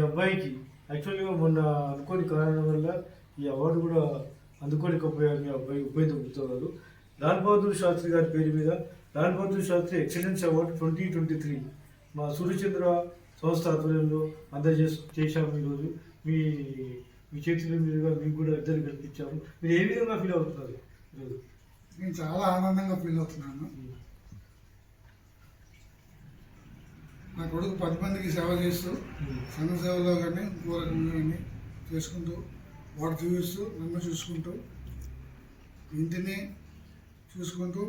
అబ్బాయికి యాక్చువల్గా మొన్న అనుకోని కారణం వల్ల ఈ అవార్డు కూడా అందుకోలేకపోయారు. మీ అబ్బాయి గుప్తా గారు లాల్ బహదూర్ శాస్త్రి గారి పేరు మీద Lal Bahadur Shastri excellence award twenty twenty three మా సూర్యచంద్ర సంస్థ ఆధ్వర్యంలో అందజేసి చేశాము ఈరోజు. మీ మీ చేతుల మీదుగా మీకు కూడా ఇద్దరు కల్పించాము. మీరు ఏ విధంగా ఫీల్ అవుతున్నారు ఈరోజు? నేను చాలా ఆనందంగా ఫీల్ అవుతున్నాను. నా కొడుకు పది మందికి సేవ చేస్తూ సంఘ సేవలో కానీ ఇంకో రకంగా కానీ చేసుకుంటూ వాడు చూపిస్తూ నన్ను చూసుకుంటూ ఇంటిని చూసుకుంటూ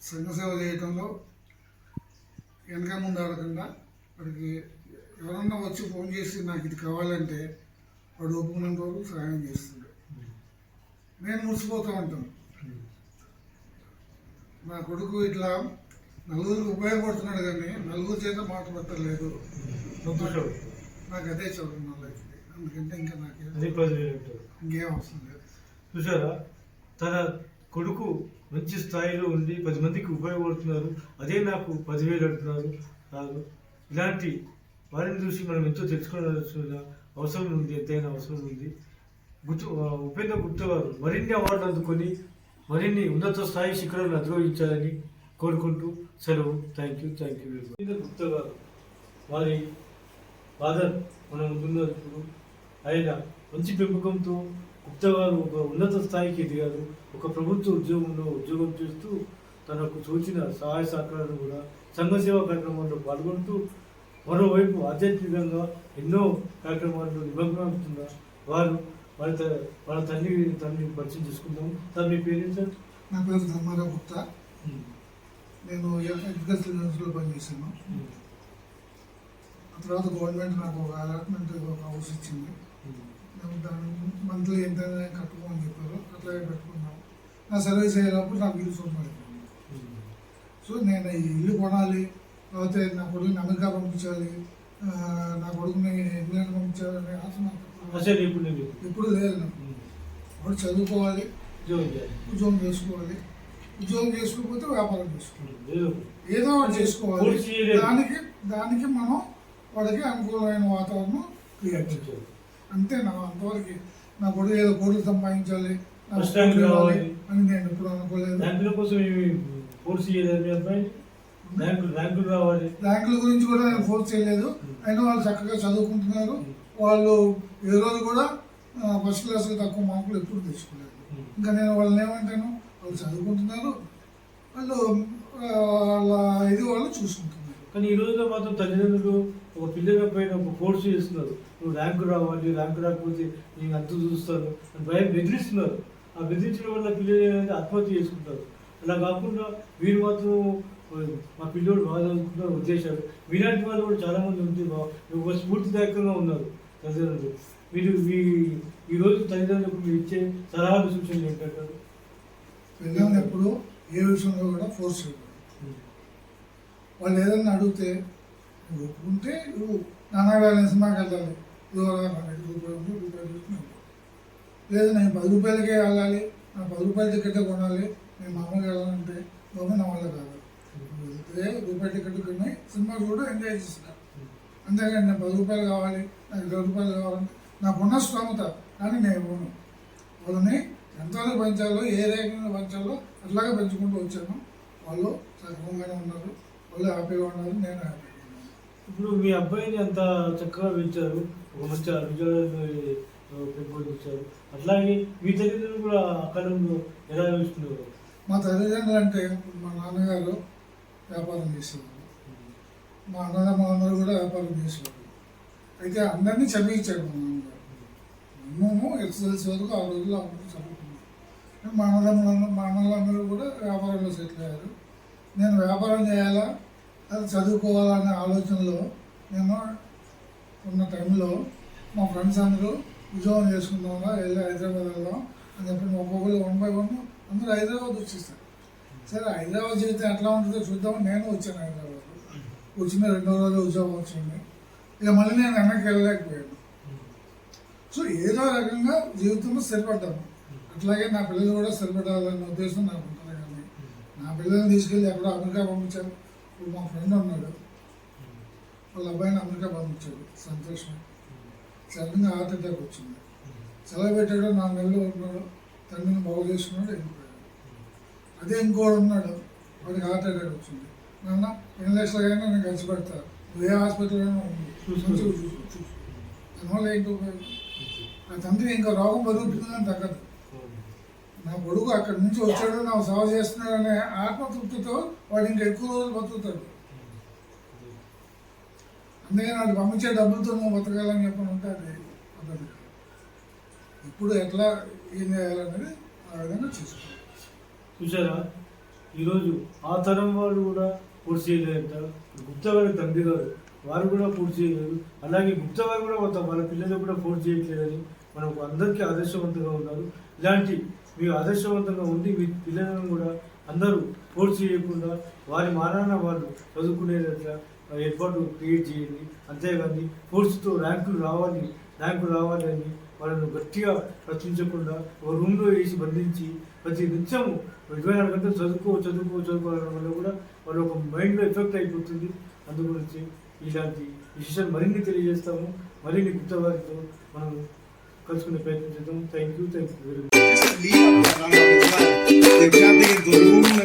సంఘ సేవ చేయటంలో వెనక ముందు ఆడకుండా వాడికి ఎవరన్నా వచ్చి ఫోన్ చేసి నాకు ఇది కావాలంటే వాడు ఒప్పుకున్న రోజు సహాయం చేస్తుండే. నేను మురిసిపోతూ ఉంటాను. నా కొడుకు ఇట్లా నలుగురికి ఉపయోగపడుతున్నాడు కానీ నలుగురు చేత మాట పెట్టలేదు సంతోషం. నాకు అదే చదువు లైఫ్ అందుకంటే ఇంకా నాకు ఇంకేం అవసరం లేదు. చూసారా? తన కొడుకు మంచి స్థాయిలో ఉండి పది మందికి ఉపయోగపడుతున్నారు. అదే నాకు పదివేలు అంటున్నారు. కాదు ఇలాంటి వారిని చూసి మనం ఎంతో తెలుసుకోవాల్సిన అవసరం ఉంది ఎంతైనా అవసరం ఉంది. గుర్తు ఉపేంద్ర గుప్తా గారు మరిన్ని అవార్డులు అందుకొని మరిన్ని ఉన్నత స్థాయి శిఖరాలను అధిరోహించాలని కోరుకుంటూ సెలవు thank you thank you Upendra Gupta garu. వారి ఫాదర్ మనం ముందున్నారు ఇప్పుడు ఆయన మంచి పెంపకంతో గుప్తా గారు ఒక ఉన్నత స్థాయికి ఎదిగారు. ఒక ప్రభుత్వ ఉద్యోగంలో ఉద్యోగం చేస్తూ తనకు తోచిన సహాయ సహకారాలు కూడా సంఘ సేవా కార్యక్రమాల్లో పాల్గొంటూ మరోవైపు ఆధ్యాత్మికంగా ఎన్నో కార్యక్రమాల్లో నిమగ్నమవుతున్న వారు వాళ్ళ త- వాళ్ళ తల్లి తండ్రిని పరిచయం చేసుకుందాం. సార్ మీ పేరెంట్ సార్? నా పేరు ధర్మారావు గుప్తా. నేను అగ్రికల్చర్ యూనివర్సిటీలో పనిచేశాను. ఆ తర్వాత గవర్నమెంట్ నాకు ఒక అలాట్మెంట్ ఒక హౌస్ ఇచ్చింది. నేను దాని మంత్లీ ఎంత కట్టుకోమని చెప్పారు. అట్లాగే పెట్టుకున్నాను. నా సర్వీస్ అయ్యేటప్పుడు నాకు ఇల్లు అయిపోయింది సో నేను ఈ ఇల్లు కొనాలి లేకపోతే నా కొడుకుని అమెరికా పంపించాలి నా కొడుకుని ఇంగ్లాండ్ పంపించాలని ఆశ నాకు ఎప్పుడు- అసలు ఇప్పుడు లేదు. నాకు. వాడు చదువుకోవాలి ఉద్యోగం చేసుకోవాలి. ఉద్యోగం చేసుకోకపోతే వ్యాపారం చేసుకోవాలి ఏదో ఒకటి చేసుకోవాలి. దానికి దానికి మనం వాడికి అనుకూలమైన వాతావరణం క్రియేట్ చేయాలి. అంతే నా అంతవరకు. నా కొడుకు ఏదో కోట్లు సంపాదించాలి. అని నేను ఎప్పుడు అనుకోలేదు. ర్యాంకుల గురించి కూడా నేను ఫోర్స్ చేయలేదు. అయినా వాళ్ళు చక్కగా చదువుకుంటున్నారు. వాళ్ళు ఏ రోజు కూడా ఫస్ట్ క్లాస్ తక్కువ మార్కులు ఎప్పుడు తెచ్చుకోలేదు. ఇంకా నేను వాళ్ళని ఏమంటాను? వాళ్ళు చదువుకుంటున్నారు. వాళ్ళు వాళ్ళ ఇది వాళ్ళు చూసుకుంటున్నారు. కానీ ఈ రోజుల్లో మాత్రం తల్లిదండ్రులు ఒక పిల్లల పైన ఒక ఫోర్స్ చేస్తున్నారు. నువ్వు ర్యాంకు రావాలి ర్యాంకు రాకపోతే నేను అంత చూస్తాను అని భయం బెదిరిస్తున్నారు. ఆ బెదిరించడం వల్ల పిల్లలు ఆత్మహత్య చేసుకుంటారు. అలా కాకుండా వీరు మాత్రం మా పిల్లోడు బాగా చదువుకుంటున్నారు ఉద్దేశాలు మీలాంటి వాళ్ళు కూడా చాలా మంది ఉంటే బా- ఒక స్ఫూర్తిదాయకంగా ఉన్నారు తల్లిదండ్రులు. మీరు మీ ఈరోజు తల్లిదండ్రులకు మీరు ఇచ్చే సలహాలు సూచనలు ఏంటంటారు? పిల్లల్ని ఎప్పుడు ఏ విషయంలో కూడా ఫోర్స్ చేయకూడదు వాళ్ళు ఏదైనా అడిగితే నువ్వు ఒప్పుకుంటే నువ్వు నానా వేల సినిమాకి వెళ్ళాలి. ఇదిగోరా ఐదు రూపాయలు ఉంది, రూపాయలు లేదు నేను పది రూపాయలకే వెళ్ళాలి. నా పది రూపాయల టికెట్ కొనాలి. నేను మామూలుగా వెళ్ళాలంటే బాబు నా వల్ల కాదు. వెళ్తే రూపాయల టికెట్ కొని సినిమా కూడా ఎంజాయ్ చేస్తాను అంతేగాని నేను పది రూపాయలు కావాలి నాకు ఇరవై రూపాయలు కావాలంటే నాకున్న స్తోమత కానీ నేను ఇవ్వను. వాళ్ళని ఎంతవరకు పెంచాలో ఏ రేఖగా పెంచాలో అట్లాగే పెంచుకుంటూ వచ్చాను. వాళ్ళు సక్రమంగానే ఉన్నారు. వాళ్ళు హ్యాపీగా ఉన్నారు. నేను హ్యాపీగా ఉన్నాను. ఇప్పుడు మీ అబ్బాయిని అంత చక్కగా పెంచారు ఒక మంచి పెంపొందించారు అట్లాగే మీ తల్లిదండ్రులు కూడా కాలంలో ఎలా చూస్తున్నారు మా తల్లిదండ్రులు అంటే మా నాన్నగారు వ్యాపారం చేసేవారు. మా అన్నదమ్ములందరూ కూడా వ్యాపారం చేసేవారు. అయితే అందరినీ చదివించాడు మా నాన్నగారు. మేము ఎక్సెల్స్ వరకు ఆ రోజుల్లో అందరూ మా అన్నదమ్ములందరూ మా అన్నలందరూ కూడా వ్యాపారంలో సెటిల్ అయ్యారు. నేను వ్యాపారం చేయాలా? అది చదువుకోవాలనే ఆలోచనలో నేను ఉన్న టైంలో మా ఫ్రెండ్స్ అందరూ ఉద్యోగం చేసుకుందామా వెళ్ళి హైదరాబాద్ వెళ్దాం అని చెప్పి ఒక్కొక్కరు వన్ బై వన్ అందరూ హైదరాబాద్ వచ్చేసారు. సరే హైదరాబాద్ జీవితం ఎట్లా ఉంటుందో చూద్దామని నేను వచ్చాను హైదరాబాద్. వచ్చిన రెండో రోజు ఉద్యోగం వచ్చింది. ఇక మళ్ళీ నేను వెనక్కి వెళ్ళలేకపోయాను. సో ఏదో రకంగా జీవితంలో స్థిరపడ్డాను అట్లాగే నా పిల్లలు కూడా స్థిరపడాలనే ఉద్దేశం నాకు ఉంటుంది కానీ నా పిల్లల్ని తీసుకెళ్ళి ఎక్కడో అమెరికా పంపించాను ఇప్పుడు మా ఫ్రెండ్ ఉన్నాడు. వాళ్ళ అబ్బాయిని అమెరికా పంపించాడు. సంతోషం. సడన్గా హార్ట్ అటాక్ వచ్చింది. సెలవు పెట్టాడు నాలుగు నెలలు ఉన్నాడు. తండ్రిని బాగు చేసుకున్నాడు వెళ్ళిపోయాడు. అదే ఇంకోడు ఉన్నాడు. వాడికి హార్ట్ అటాక్ వచ్చింది. నాన్న ఎన్ని లక్షలకైనా నేను ఖర్చు పెడతా. నువ్వు ఏ హాస్పిటల్లోనూ ఉంది చూసుకో. దానివల్ల ఏంటి ఉపయోగం? ఆ తండ్రి ఇంకా రోగం పెరుగుతుందని తగ్గదు. నా కొడుకు అక్కడి నుంచి వచ్చాడు నా సేవ చేస్తున్నాడు అనే ఆత్మతృప్తితో వాడు ఇంకా ఎక్కువ రోజులు బతుకుతాడు. అందుకని వాడు పంపించే డబ్బులతో నువ్వు బతకాలని చెప్పని ఉంటే అది పద్ధతి ఇప్పుడు ఎట్లా ఏం చేయాలనేది ఆ విధంగా చేసుకోవాలి. చూసారా ఈరోజు ఆ తరం వాళ్ళు కూడా పూర్తి చేయలేదంట. గుప్తా గారి తండ్రి గారు వారు కూడా పూర్తి చేయలేదు. అలాగే గుప్తా గారు కూడా వాళ్ళ పిల్లలు కూడా పూర్తి చేయట్లేదని మనకు అందరికీ ఆదర్శవంతంగా ఉన్నారు. ఇలాంటి మీరు ఆదర్శవంతంగా ఉండి మీ పిల్లలను కూడా అందరూ ఫోర్స్ చేయకుండా వారి మానాన వాళ్ళు చదువుకునేటట్లా ఏర్పాటు క్రియేట్ చేయండి. అంతేగాని ఫోర్స్తో ర్యాంకులు రావాలి ర్యాంకులు రావాలి అని వాళ్ళను గట్టిగా రచించకుండా ఒక రూమ్లో వేసి బంధించి ప్రతి నిత్యము ఇరవై నాలుగు గంటలు చదువుకో చదువుకో చదువుకోవడం వల్ల కూడా వాళ్ళు ఒక మైండ్లో ఎఫెక్ట్ అయిపోతుంది. అందు గురించి ఇలాంటి విషయాలు మరిన్ని తెలియజేస్తాము. మరిన్ని గుప్త వారితో మనం కలుసుకునే ప్రయత్నం చేద్దాం thank you thank you very much